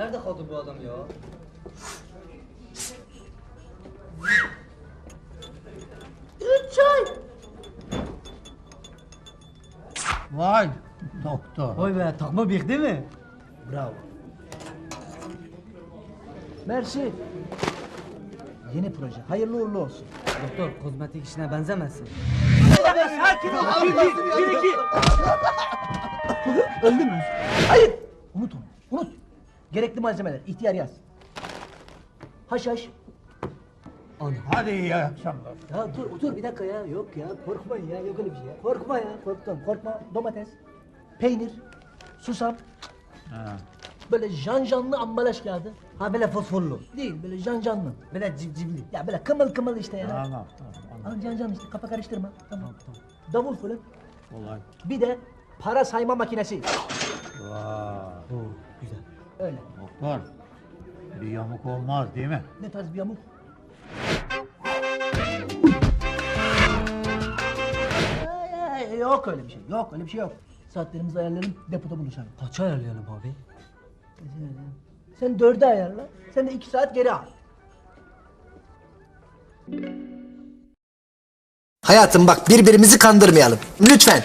Nerede kaldı bu adam ya? Üç ay. Vay doktor. Vay be takma bıyık değil mi? Bravo. Mersi. Yeni proje. Hayırlı uğurlu olsun. Doktor kozmetik işine benzemezsin. Öldü mü? Hayır. Unut onu. Unut. Gerekli malzemeler. ihtiyar yaz. Haşhaş. Hadi iyi akşamlar. Ya dur dur bir dakika ya. Yok ya. Korkmayın ya. Yok öyle bir şey ya. Korkma ya. Korktum. Korkma. Domates. Peynir. Susam. Ha. Böyle janjanlı ambalaj kağıdı. Ha böyle fosforlu. Değil böyle janjanlı. Böyle civcivli. Ya böyle kımıl kımıl işte ya. Tamam tamam. Al cancan işte kafa karıştırma. Tamam. Davul fırın. Kolay. Bir de para sayma makinesi. Vay. Oo güzel. Öyle. Doktor. Bir yamuk olmaz değil mi? Ne tarz bir yamuk? Ay, ay, Yok öyle bir şey. Yok öyle bir şey yok. Saatlerimizi ayarlayalım, depoda buluşalım. Kaça ayarlayalım abi? Sen dörde ayarla, sen de iki saat geri al. Hayatım bak birbirimizi kandırmayalım. Lütfen.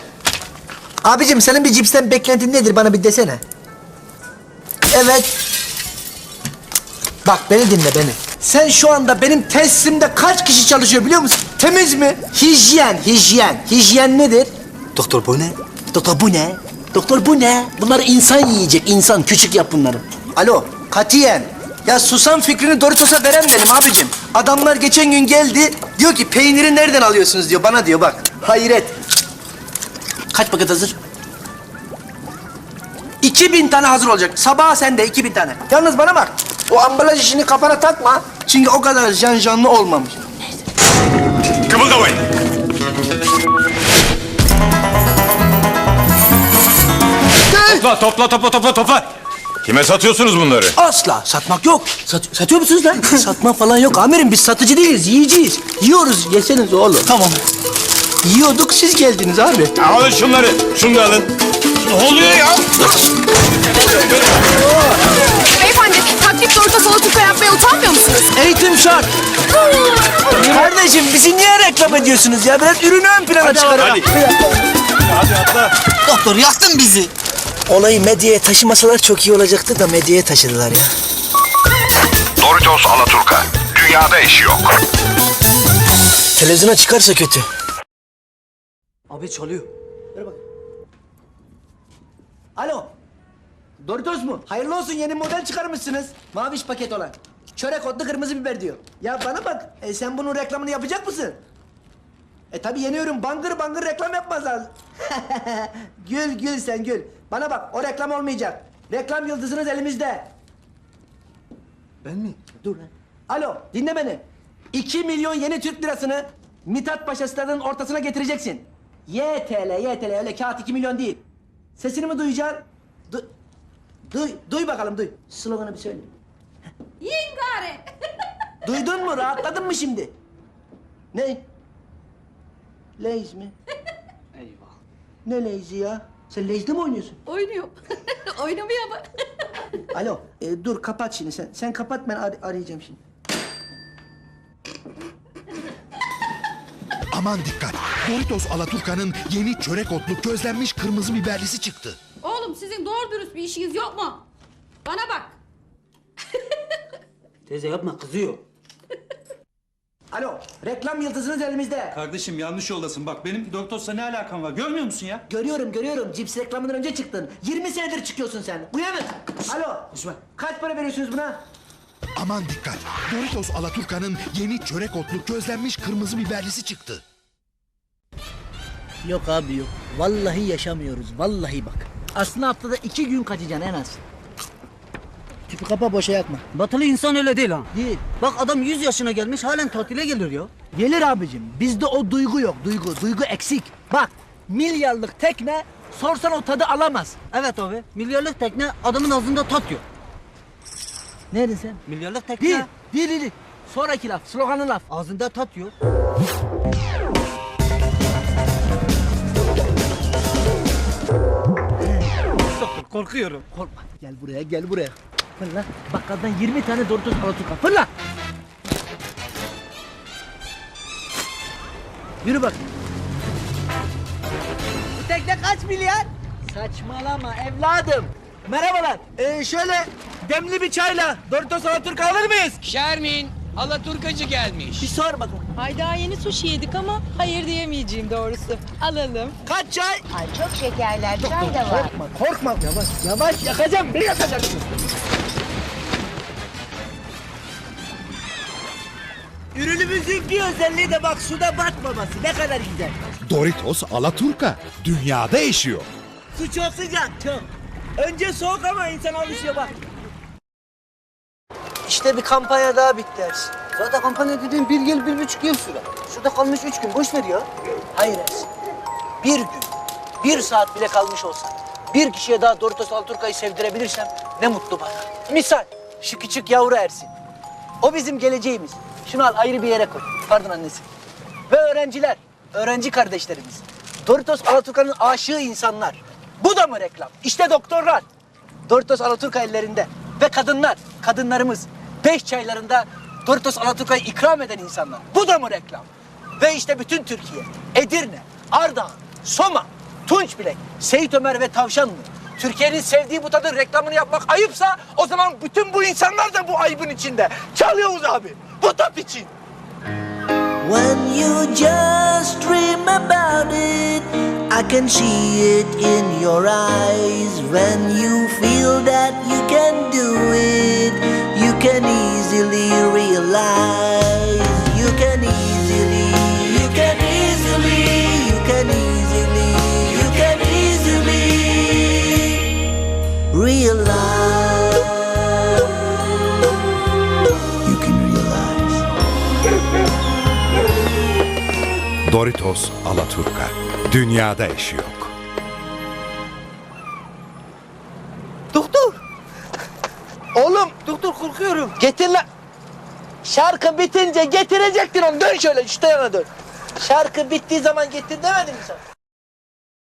Abicim senin bir cipsten beklentin nedir bana bir desene. Evet. Bak beni dinle beni. Sen şu anda benim tesisimde kaç kişi çalışıyor biliyor musun? Temiz mi? Hijyen, hijyen. Hijyen nedir? Doktor bu ne? Doktor bu ne? Doktor bu ne? Bunları insan yiyecek, insan. Küçük yap bunları. Alo, katiyen. Ya susam fikrini Doritos'a veren benim abicim. Adamlar geçen gün geldi, diyor ki peyniri nereden alıyorsunuz diyor, bana diyor bak. Hayret. Kaç paket hazır? 2000 tane hazır olacak. Sabaha sende 2000 tane. Yalnız bana bak. O ambalaj işini kafana takma. Çünkü o kadar janjanlı olmamış. Kımıldamayın. Topla, topla, topla, topla, topla. Kime satıyorsunuz bunları? Asla satmak yok. Sat- satıyor musunuz lan? Satma falan yok amirim biz satıcı değiliz yiyeceğiz. Yiyoruz yeseniz oğlum. Tamam. Yiyorduk siz geldiniz abi. Alın şunları, şunu da alın. Ne oluyor ya? Beyefendi taklit orta salatuka yapmaya utanmıyor musunuz? Eğitim şart. Kardeşim bizi niye reklam ediyorsunuz ya? Biraz ürünü ön plana çıkarın. hadi. Hadi atla. Doktor yaktın bizi. Olayı medyaya taşımasalar çok iyi olacaktı da medyaya taşıdılar ya. Doritos Alaturka. Dünyada eşi yok. Televizyona çıkarsa kötü. Abi çalıyor. Ver bak. Alo. Doritos mu? Hayırlı olsun yeni model çıkarmışsınız. Maviş paket olan. Çörek otlu kırmızı biber diyor. Ya bana bak e, sen bunun reklamını yapacak mısın? E tabi yeniyorum bangır bangır reklam yapmaz lazım. gül gül sen gül. Bana bak o reklam olmayacak. Reklam yıldızınız elimizde. Ben mi? Dur lan. Alo dinle beni. 2 milyon yeni Türk lirasını Mithat Paşa stadının ortasına getireceksin. YTL, YTL öyle kağıt 2 milyon değil. Sesini mi duyacaksın? Du duy, duy bakalım duy. Sloganı bir söyle. Yingare. Duydun mu? Rahatladın mı şimdi? Ne? Leys mi? Eyvah. Ne Leysi ya? Sen Leys'de mi oynuyorsun? Oynuyor. Oynamıyor ama. Alo, e, dur kapat şimdi sen. Sen kapat ben ar- arayacağım şimdi. Aman dikkat! Doritos Alaturka'nın yeni çörek otlu közlenmiş kırmızı biberlisi çıktı. Oğlum sizin doğru dürüst bir işiniz yok mu? Bana bak. Teyze yapma kızıyor. Alo, reklam yıldızınız elimizde. Kardeşim yanlış yoldasın. Bak benim Doritos'la ne alakam var? Görmüyor musun ya? Görüyorum, görüyorum. Cips reklamından önce çıktın. 20 senedir çıkıyorsun sen. Uyanık. Alo, kaç para veriyorsunuz buna? Aman dikkat! Doritos Alaturka'nın yeni çörek otlu közlenmiş kırmızı biberlisi çıktı. Yok abi yok. Vallahi yaşamıyoruz. Vallahi bak. Aslında haftada iki gün kaçacaksın en az. Tüpü kapa boşa yakma. Batılı insan öyle değil ha. Değil. Bak adam 100 yaşına gelmiş halen tatile gelir ya. Gelir abicim. Bizde o duygu yok. Duygu. Duygu eksik. Bak milyarlık tekne sorsan o tadı alamaz. Evet abi. Milyarlık tekne adamın ağzında tat yok. Ne dedin sen? Milyarlık tekne Değil. Değil değil. değil. Sonraki laf. Sloganı laf. ağzında tat yok. Korkuyorum. Korkma. Gel buraya gel buraya. Fırla. Bakkaldan 20 tane Doritos Alaturka. Fırla. Yürü bak. Bu tekne kaç milyar? Saçmalama evladım. Merhabalar. Ee, şöyle demli bir çayla Doritos Alaturka alır mıyız? Şermin, Alaturkacı gelmiş. Bir sor bakalım. Ay daha yeni sushi yedik ama hayır diyemeyeceğim doğrusu. Alalım. Kaç çay? Ay çok şekerler çay da var. Korkma, korkma. Yavaş, yavaş yakacağım. Beni yakacaksın. Ürünümüzün bir özelliği de bak suda batmaması. Ne kadar güzel. Doritos Alaturka dünyada eşiyor. Su çok sıcak, çok. Önce soğuk ama insan alışıyor bak. İşte bir kampanya daha bitti Ersin. Zaten kampanya dediğin bir yıl, bir buçuk yıl süre. Şurada kalmış üç gün. Boş ver ya. Hayır Ersin. Bir gün, bir saat bile kalmış olsa bir kişiye daha Doritos Alaturka'yı sevdirebilirsem ne mutlu bana. Misal şu küçük yavru Ersin. O bizim geleceğimiz. Şunu al ayrı bir yere koy. Pardon annesi. Ve öğrenciler, öğrenci kardeşlerimiz. Doritos Alaturka'nın aşığı insanlar. Bu da mı reklam? İşte doktorlar. Doritos Alaturka ellerinde. Ve kadınlar, kadınlarımız. Beş çaylarında Doritos Alaturka'yı ikram eden insanlar. Bu da mı reklam? Ve işte bütün Türkiye, Edirne, Ardahan, Soma, Tunçbilek, Seyit Ömer ve Tavşanlı. Türkiye'nin sevdiği bu tadın reklamını yapmak ayıpsa o zaman bütün bu insanlar da bu ayıbın içinde. Çalıyoruz abi. Bu tat için. When you just dream about it, I can see it in your eyes. When you feel that you can do it, you can easily realize. You can easily, you can easily, you can easily, you can easily realize. Doritos Alaturka dünyada eşi yok. Doktor. Oğlum doktor korkuyorum. Getir lan. Şarkı bitince getirecektin onu. Dön şöyle şu yana dön. Şarkı bittiği zaman getir demedim mi sana?